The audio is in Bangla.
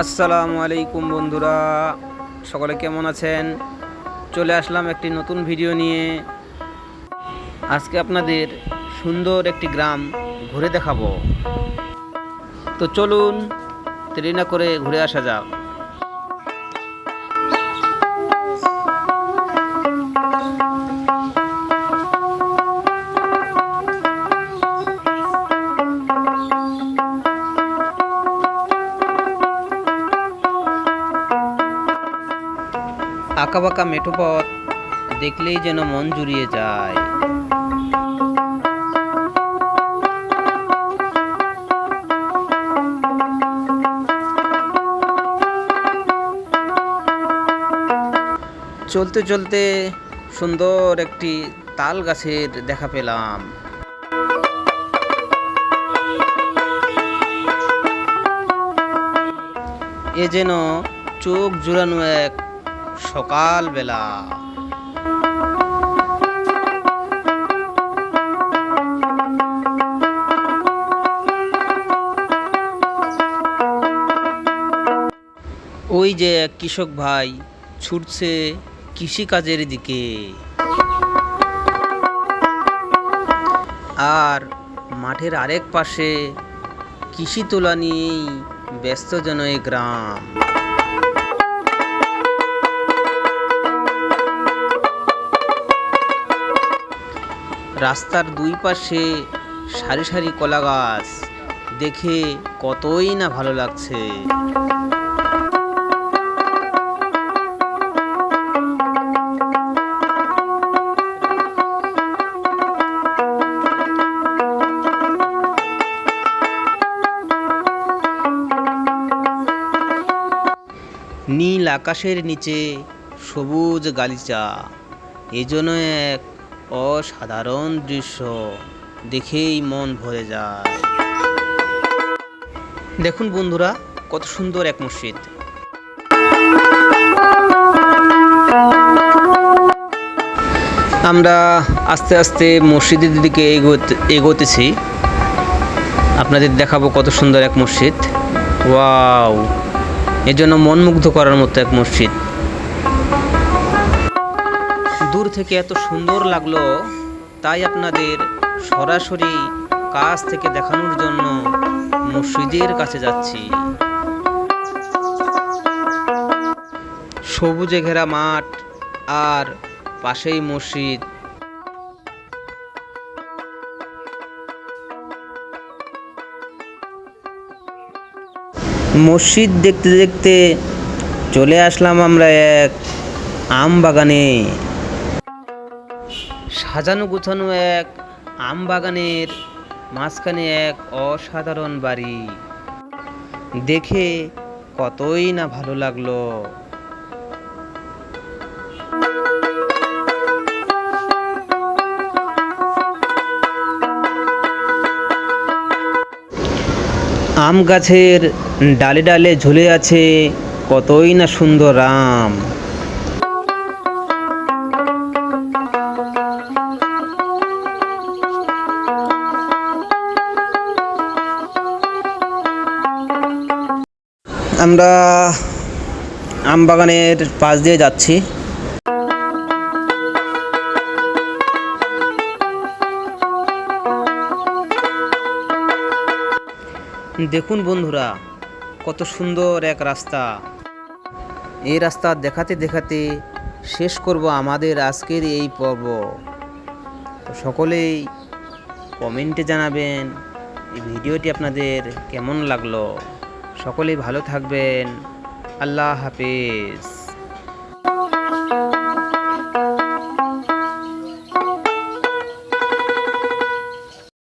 আসসালামু আলাইকুম বন্ধুরা। সকলে কেমন আছেন? চলে আসলাম একটি নতুন ভিডিও নিয়ে। আজকে আপনাদের সুন্দর একটি গ্রাম ঘুরে দেখাবো। তো চলুন দেরি না করে ঘুরে আসা যাক। আঁকাবাঁকা মেঠো পথ দেখলেই যেন মন জুড়িয়ে যায়। চলতে চলতে সুন্দর একটি তাল গাছের দেখা পেলাম। এ যেন চোখ জুড়ানো এক সকালবেলা। ওই যে এক কৃষক ভাই ছুটছে কৃষিকাজের দিকে। আর মাঠের আরেক পাশে কৃষি তোলা নিয়েই ব্যস্ত গ্রাম। রাস্তার দুই পাশে সারি সারি কলা গাছ দেখে কতই না ভালো লাগছে। নীল আকাশের নিচে সবুজ গালিচা। এজন্য এক অসাধারণ দৃশ্য। দেখেই মন ভরে যায়। দেখুন বন্ধুরা, কত সুন্দর এক মসজিদ। আমরা আস্তে আস্তে মসজিদের দিকে এগোতে, এগোতেছি। আপনাদের দেখাবো কত সুন্দর এক মসজিদ। ওয়াও! এর জন্য মনমুগ্ধ করার মতো এক মসজিদ। থেকে এত সুন্দর লাগল, তাই আপনাদের সরাসরি কাছ থেকে দেখানোর জন্য মসজিদের কাছে যাচ্ছি। সবুজে ঘেরা মাঠ আর পাশেই মসজিদ। মসজিদ দেখতে দেখতে চলে আসলাম আমরা এক আম বাগানে সাজানো গুছানো এক আম বাগানের মাঝখানে এক অসাধারণ বাড়ি। দেখে কতই না ভালো লাগল। আম গাছের ডালে ডালে ঝুলে আছে কতই না সুন্দর আম। আমরা আম বাগানের পাশ দিয়ে যাচ্ছি। দেখুন বন্ধুরা, কত সুন্দর এক রাস্তা। এই রাস্তা দেখাতে দেখাতে শেষ করব আমাদের আজকের এই পর্ব। সকলেই কমেন্টে জানাবেন, এই ভিডিওটি আপনাদের কেমন লাগল? সকলেই ভালো থাকবেন। আল্লাহ হাফেজ।